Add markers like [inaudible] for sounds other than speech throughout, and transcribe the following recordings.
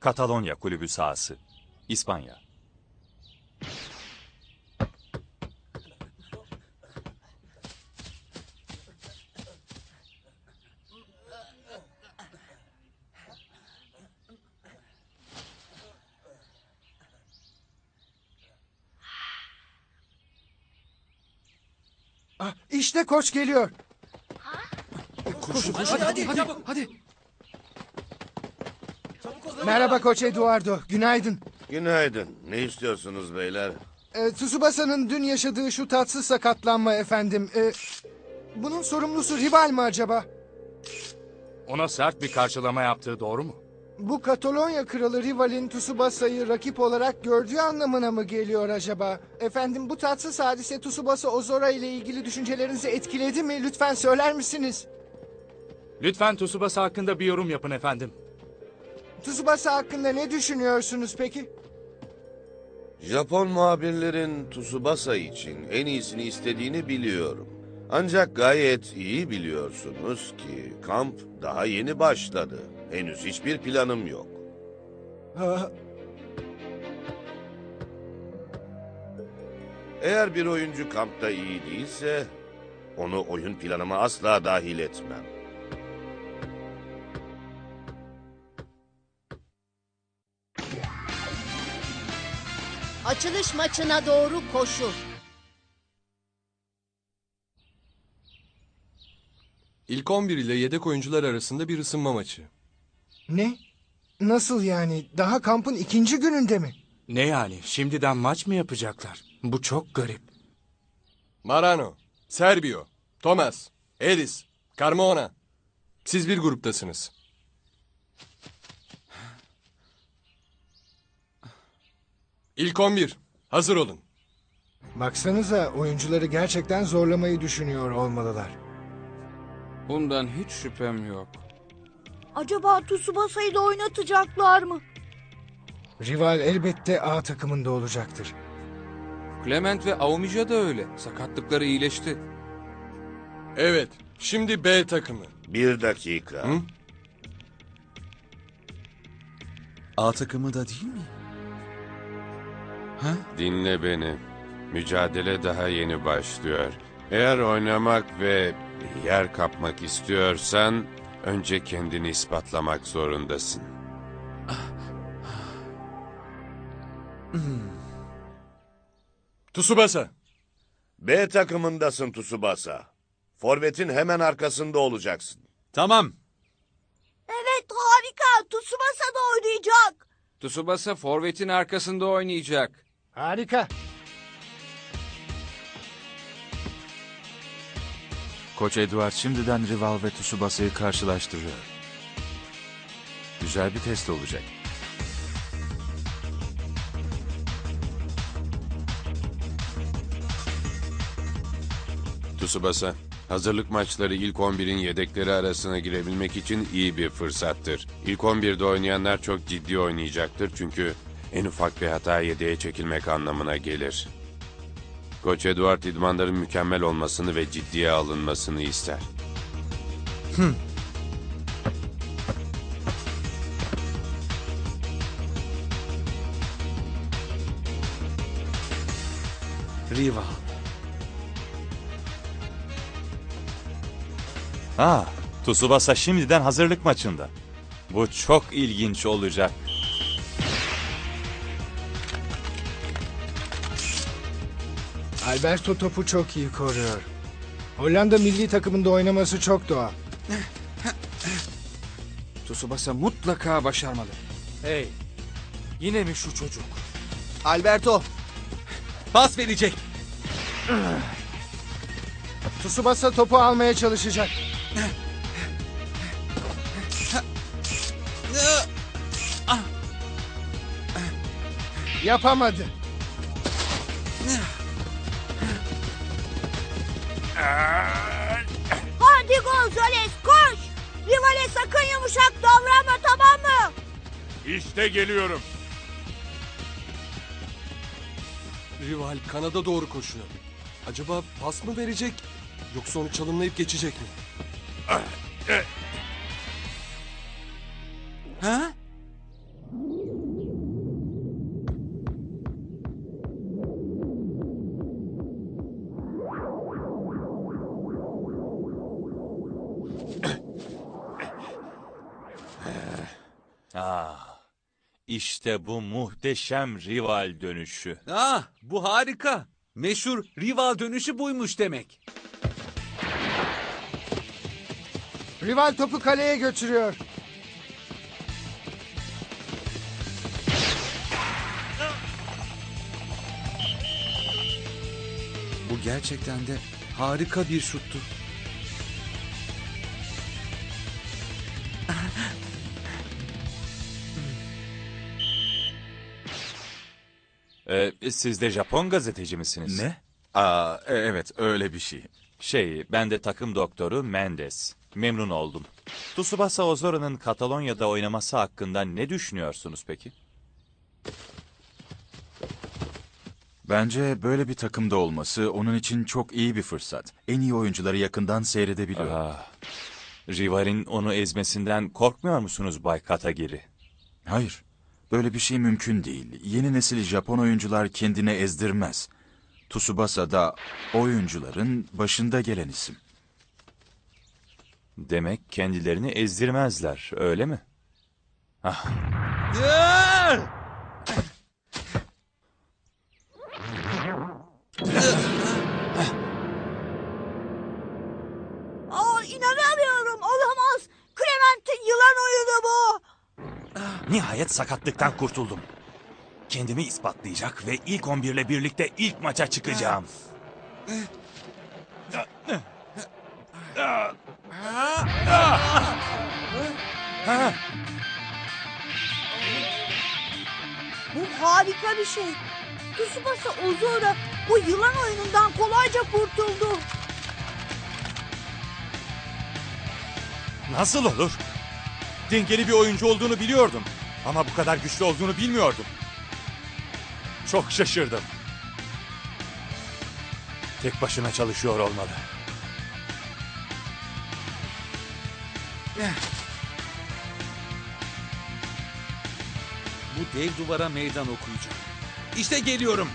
Katalonya kulübü sahası. İspanya. Ah, işte koç geliyor. Hadi hadi hadi. hadi. Merhaba koç Eduardo. Günaydın. Günaydın. Ne istiyorsunuz beyler? Ee, Tsubasa'nın dün yaşadığı şu tatsız sakatlanma efendim. Ee, bunun sorumlusu rival mi acaba? Ona sert bir karşılama yaptığı doğru mu? Bu Katalonya kralı rivalin Tsubasa'yı rakip olarak gördüğü anlamına mı geliyor acaba? Efendim bu tatsız hadise Tsubasa Ozora ile ilgili düşüncelerinizi etkiledi mi? Lütfen söyler misiniz? Lütfen Tsubasa hakkında bir yorum yapın efendim. Tsubasa hakkında ne düşünüyorsunuz peki? Japon muhabirlerin Tsubasa için en iyisini istediğini biliyorum. Ancak gayet iyi biliyorsunuz ki kamp daha yeni başladı. Henüz hiçbir planım yok. Ha, [laughs] Eğer bir oyuncu kampta iyi değilse onu oyun planıma asla dahil etmem. Açılış maçına doğru koşu. İlk 11 ile yedek oyuncular arasında bir ısınma maçı. ne? Nasıl yani? Daha kampın ikinci gününde mi? Ne yani? Şimdiden maç mı yapacaklar? Bu çok garip. Marano, Serbio, Thomas, Edis, Carmona. Siz bir gruptasınız. İlk 11. Hazır olun. Baksanıza oyuncuları gerçekten zorlamayı düşünüyor olmalılar. Bundan hiç şüphem yok. Acaba Tsubasa'yı da oynatacaklar mı? Rival elbette A takımında olacaktır. Clement ve Aumija da öyle. Sakatlıkları iyileşti. Evet, şimdi B takımı. Bir dakika. Hı? A takımı da değil mi? Dinle beni. Mücadele daha yeni başlıyor. Eğer oynamak ve yer kapmak istiyorsan önce kendini ispatlamak zorundasın. Tsubasa. B takımındasın Tsubasa. Forvet'in hemen arkasında olacaksın. Tamam. Evet harika. Tsubasa da oynayacak. Tsubasa forvetin arkasında oynayacak. Harika. Koç Edward şimdiden Rival ve Tsubasa'yı karşılaştırıyor. Güzel bir test olacak. Tsubasa, hazırlık maçları ilk 11'in yedekleri arasına girebilmek için iyi bir fırsattır. İlk 11'de oynayanlar çok ciddi oynayacaktır çünkü en ufak bir hata yedeğe çekilmek anlamına gelir. Koç Eduard idmanların mükemmel olmasını ve ciddiye alınmasını ister. Rival. Ha, Tsubasa şimdiden hazırlık maçında. Bu çok ilginç olacak. Alberto topu çok iyi koruyor. Hollanda milli takımında oynaması çok doğal. [laughs] Tsubasa mutlaka başarmalı. Hey. Yine mi şu çocuk? Alberto. Pas verecek. Tsubasa topu almaya çalışacak. Yapamadı. Hadi Gonzales koş. Rivale sakın yumuşak davranma tamam mı? İşte geliyorum. Rival kanada doğru koşuyor. Acaba pas mı verecek yoksa onu çalımlayıp geçecek mi? İşte bu muhteşem rival dönüşü. Ah bu harika. Meşhur rival dönüşü buymuş demek. Rival topu kaleye götürüyor. Bu gerçekten de harika bir şuttu. Ee, siz de Japon gazeteci misiniz? Ne? Aa, e- evet öyle bir şey. Şey, ben de takım doktoru Mendes. Memnun oldum. Tsubasa Ozora'nın Katalonya'da oynaması hakkında ne düşünüyorsunuz peki? Bence böyle bir takımda olması onun için çok iyi bir fırsat. En iyi oyuncuları yakından seyredebiliyor. Rivalin onu ezmesinden korkmuyor musunuz Bay Katagiri? Hayır, böyle bir şey mümkün değil. Yeni nesil Japon oyuncular kendine ezdirmez. Tsubasa da oyuncuların başında gelen isim. Demek kendilerini ezdirmezler, öyle mi? Ah, nihayet sakatlıktan kurtuldum. Kendimi ispatlayacak ve ilk 11 ile birlikte ilk maça çıkacağım. Bu harika bir şey. Tsubasa Ozora bu yılan oyunundan kolayca kurtuldu. Nasıl olur? Dengeli bir oyuncu olduğunu biliyordum. Ama bu kadar güçlü olduğunu bilmiyordum. Çok şaşırdım. Tek başına çalışıyor olmalı. Bu dev duvara meydan okuyacağım. İşte geliyorum.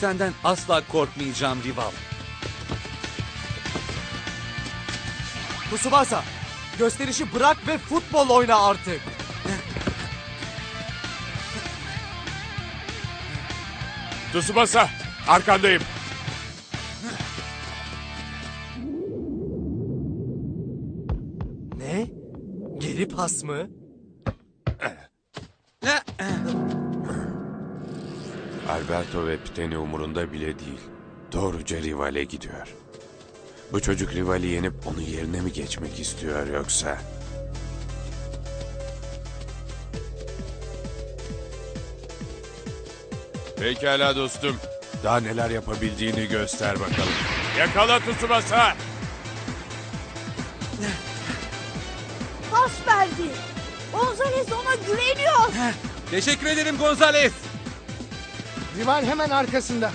Senden asla korkmayacağım rival. Tsubasa, gösterişi bırak ve futbol oyna artık. Tsubasa, arkandayım. Ne? Geri pas mı? Alberto ve Piteni umurunda bile değil. Doğruca rivale gidiyor. Bu çocuk rivali yenip onun yerine mi geçmek istiyor yoksa? Pekala dostum. Daha neler yapabildiğini göster bakalım. Yakala Tsubasa. Pas verdi. Gonzales ona güveniyor. Teşekkür ederim Gonzales. Rival hemen arkasında.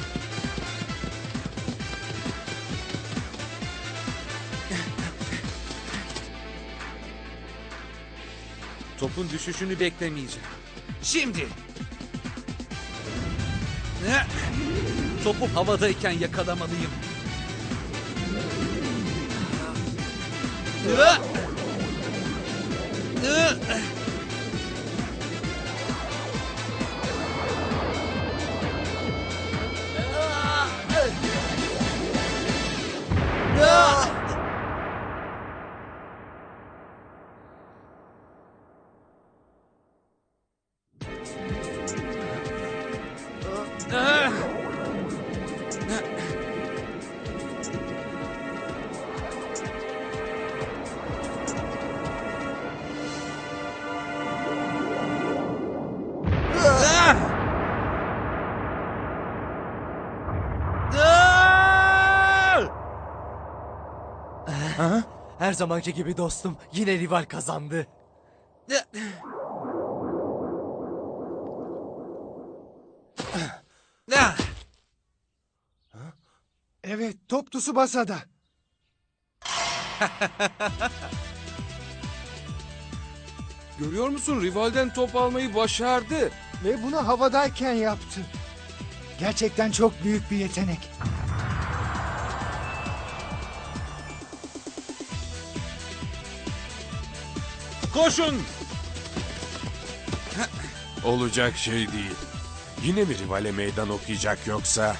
Topun düşüşünü beklemeyeceğim. Şimdi. Topu havadayken yakalamalıyım. Hı! Her zamanki gibi dostum, yine rival kazandı. Evet, top Tsubasa'da. Görüyor musun rivalden top almayı başardı. Ve bunu havadayken yaptı. Gerçekten çok büyük bir yetenek. Koşun! Olacak şey değil. Yine mi rivale meydan okuyacak yoksa?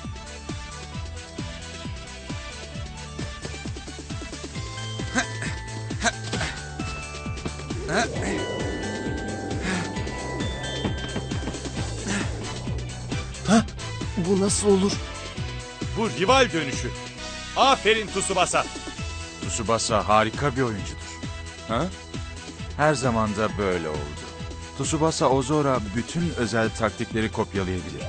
Bu nasıl olur? Bu rival dönüşü. Aferin Tsubasa. Tsubasa harika bir oyuncudur. Ha? Her zaman da böyle oldu. Tsubasa Ozora bütün özel taktikleri kopyalayabilir.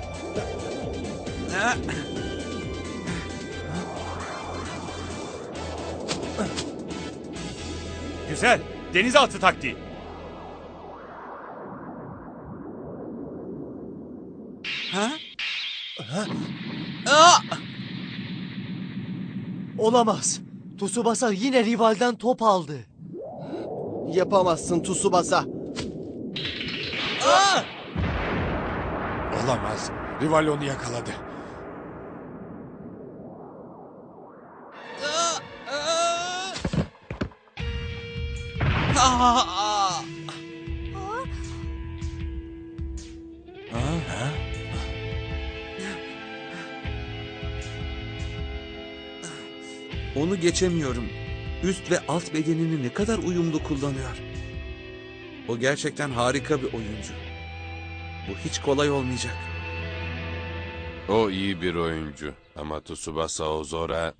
Güzel. Denizaltı taktiği. Olamaz. Tsubasa yine rivalden top aldı. Yapamazsın Tsubasa. Olamaz. Rival onu yakaladı. Onu geçemiyorum. Üst ve alt bedenini ne kadar uyumlu kullanıyor. O gerçekten harika bir oyuncu. Bu hiç kolay olmayacak. O iyi bir oyuncu ama Tsubasa Ozora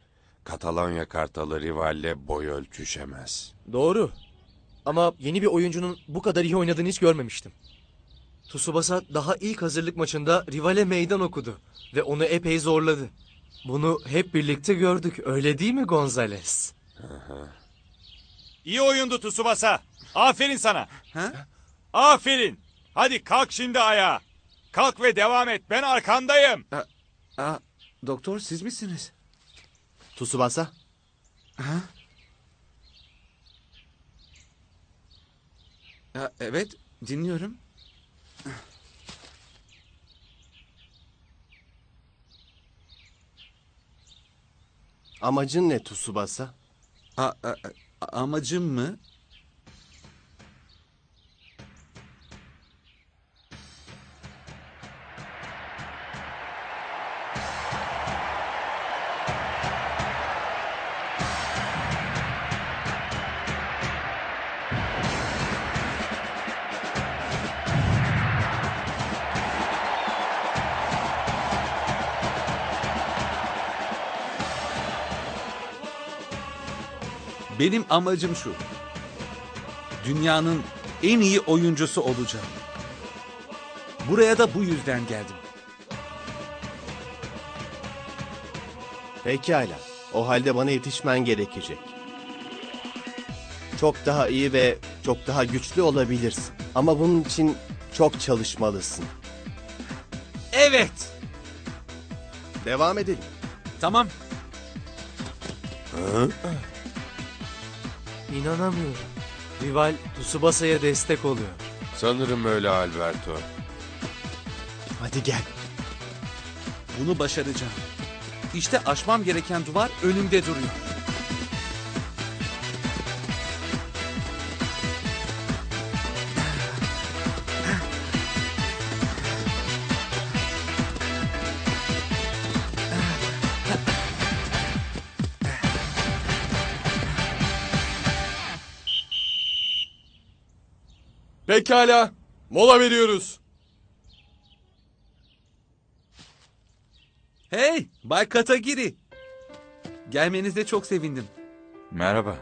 Katalonya Kartalı rivalle boy ölçüşemez. Doğru. Ama yeni bir oyuncunun bu kadar iyi oynadığını hiç görmemiştim. Tsubasa daha ilk hazırlık maçında rivale meydan okudu ve onu epey zorladı. Bunu hep birlikte gördük, öyle değil mi Gonzales? İyi oyundu Tsubasa. Aferin sana. Ha? Aferin. Hadi kalk şimdi ayağa. Kalk ve devam et. Ben arkandayım. Aa, doktor siz misiniz? Tsubasa. Ha? Ha, evet, dinliyorum. Amacın ne Tsubasa? A, a- amacım mı? Benim amacım şu. Dünyanın en iyi oyuncusu olacağım. Buraya da bu yüzden geldim. Pekala. O halde bana yetişmen gerekecek. Çok daha iyi ve çok daha güçlü olabilirsin. Ama bunun için çok çalışmalısın. Evet. Devam edelim. Tamam. İnanamıyorum. Rival Tsubasa'ya destek oluyor. Sanırım öyle Alberto. Hadi gel. Bunu başaracağım. İşte aşmam gereken duvar önümde duruyor. Pekala. Mola veriyoruz. Hey, Bay Katagiri. Gelmenize çok sevindim. Merhaba.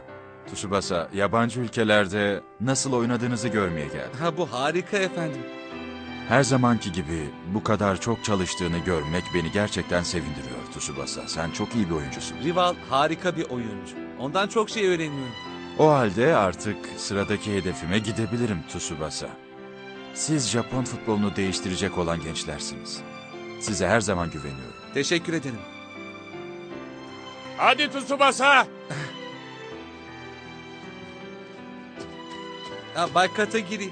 Tsubasa, yabancı ülkelerde nasıl oynadığınızı görmeye geldim. Ha bu harika efendim. Her zamanki gibi bu kadar çok çalıştığını görmek beni gerçekten sevindiriyor Tsubasa. Sen çok iyi bir oyuncusun. Rival harika bir oyuncu. Ondan çok şey öğreniyorum. O halde artık sıradaki hedefime gidebilirim Tsubasa. Siz Japon futbolunu değiştirecek olan gençlersiniz. Size her zaman güveniyorum. Teşekkür ederim. Hadi Tsubasa. Ha, Bay Katagiri.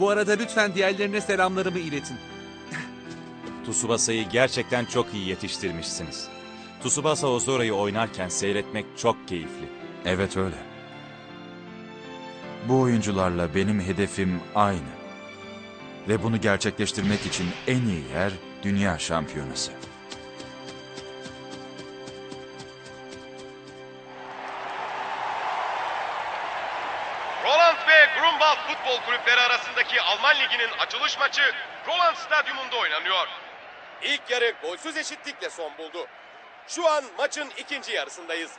Bu arada lütfen diğerlerine selamlarımı iletin. Tsubasa'yı gerçekten çok iyi yetiştirmişsiniz. Tsubasa Ozora'yı oynarken seyretmek çok keyifli. Evet öyle. Bu oyuncularla benim hedefim aynı. Ve bunu gerçekleştirmek için en iyi yer dünya şampiyonası. Roland ve Grunwald Futbol Kulüpleri arasındaki Alman Ligi'nin açılış maçı Roland Stadyumunda oynanıyor. İlk yarı golsüz eşitlikle son buldu. Şu an maçın ikinci yarısındayız.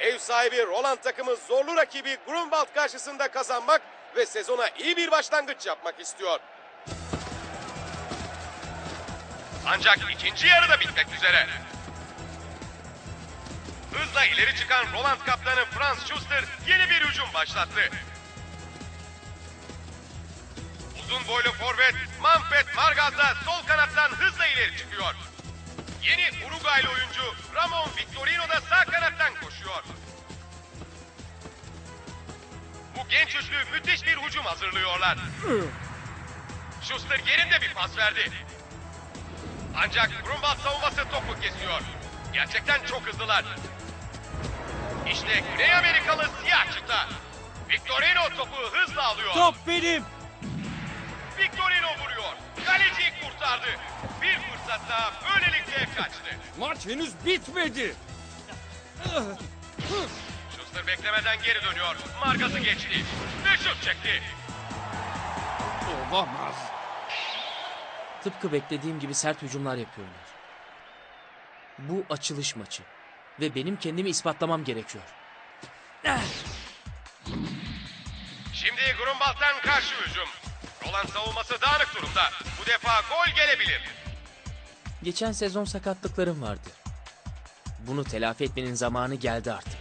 Ev sahibi Roland takımı zorlu rakibi Grunwald karşısında kazanmak ve sezona iyi bir başlangıç yapmak istiyor. Ancak ikinci yarı da bitmek üzere. Hızla ileri çıkan Roland kaptanı Franz Schuster yeni bir hücum başlattı. Uzun boylu forvet Manfred Margaz da sol kanattan hızla ileri çıkıyor. Yeni Uruguaylı oyuncu Ramon Victorino da sağ kanattan koşuyor. Bu genç üçlü müthiş bir hücum hazırlıyorlar. Schuster yerinde bir pas verdi. Ancak Grunwald savunması topu kesiyor. Gerçekten çok hızlılar. İşte Güney Amerikalı siyah çıta. Victorino topu hızla alıyor. Top benim. Victorino vuruyor. Kaleciyi kurtardı. Bir fırsat daha böylelikle kaçtı. Maç henüz bitmedi. Schuster beklemeden geri dönüyor. Margaz'ı geçti. Ve şut çekti. Olamaz. Tıpkı beklediğim gibi sert hücumlar yapıyorlar. Bu açılış maçı. Ve benim kendimi ispatlamam gerekiyor. Şimdi Grunwald'dan karşı hücum. Roland savunması dağınık durumda. Bu defa gol gelebilir. Geçen sezon sakatlıklarım vardı. Bunu telafi etmenin zamanı geldi artık.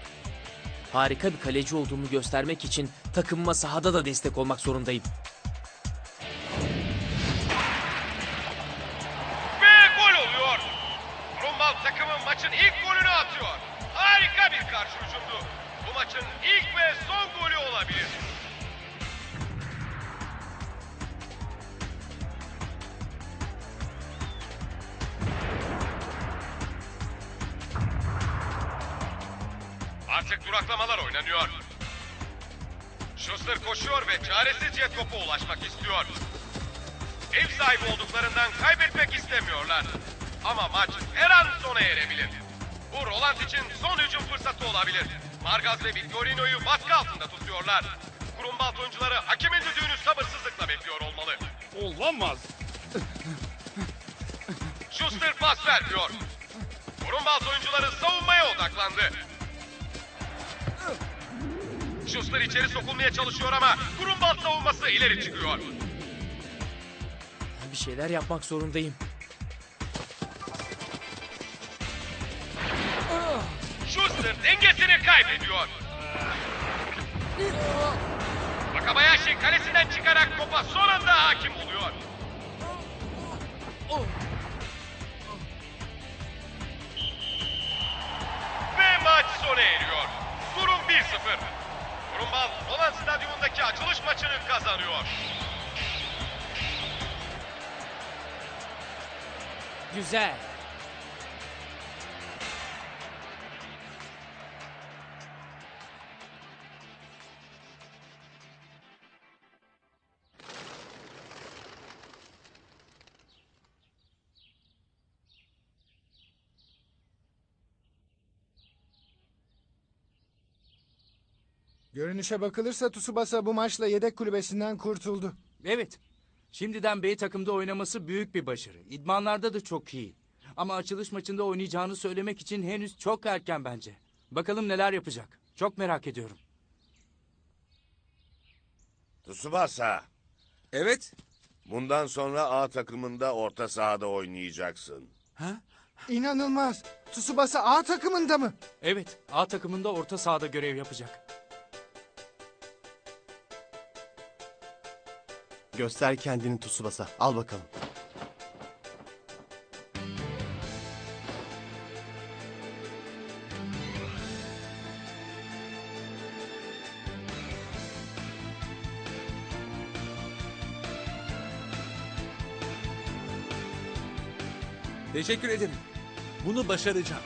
Harika bir kaleci olduğumu göstermek için takımıma sahada da destek olmak zorundayım. Schuster koşuyor ve çaresizce topa ulaşmak istiyor. Ev sahibi olduklarından kaybetmek istemiyorlar. Ama maç her an sona erebilir. Bu Roland için son hücum fırsatı olabilir. Margaz ve Victorino'yu baskı altında tutuyorlar. Grunwald oyuncuları hakemin düdüğünü sabırsızlıkla bekliyor olmalı. Olamaz. Schuster pas vermiyor. Grunwald oyuncuları savunmaya odaklandı. Schuster içeri sokulmaya çalışıyor ama Grunwald savunması ileri çıkıyor. Bir şeyler yapmak zorundayım. Schuster dengesini kaybediyor. Wakabayashi kalesinden çıkarak topa son anda hakim oluyor. Ve maç sona eriyor. Durum 1-0. Grunwald Roland Stadyumundaki açılış maçını kazanıyor. Güzel. Görünüşe bakılırsa Tsubasa bu maçla yedek kulübesinden kurtuldu. Evet. Şimdiden B takımda oynaması büyük bir başarı. İdmanlarda da çok iyi. Ama açılış maçında oynayacağını söylemek için henüz çok erken bence. Bakalım neler yapacak. Çok merak ediyorum. Tsubasa. Evet. Bundan sonra A takımında orta sahada oynayacaksın. İnanılmaz. Tsubasa A takımında mı? Evet, A takımında orta sahada görev yapacak. Göster kendini Tsubasa. Al bakalım. Teşekkür ederim. Bunu başaracağım.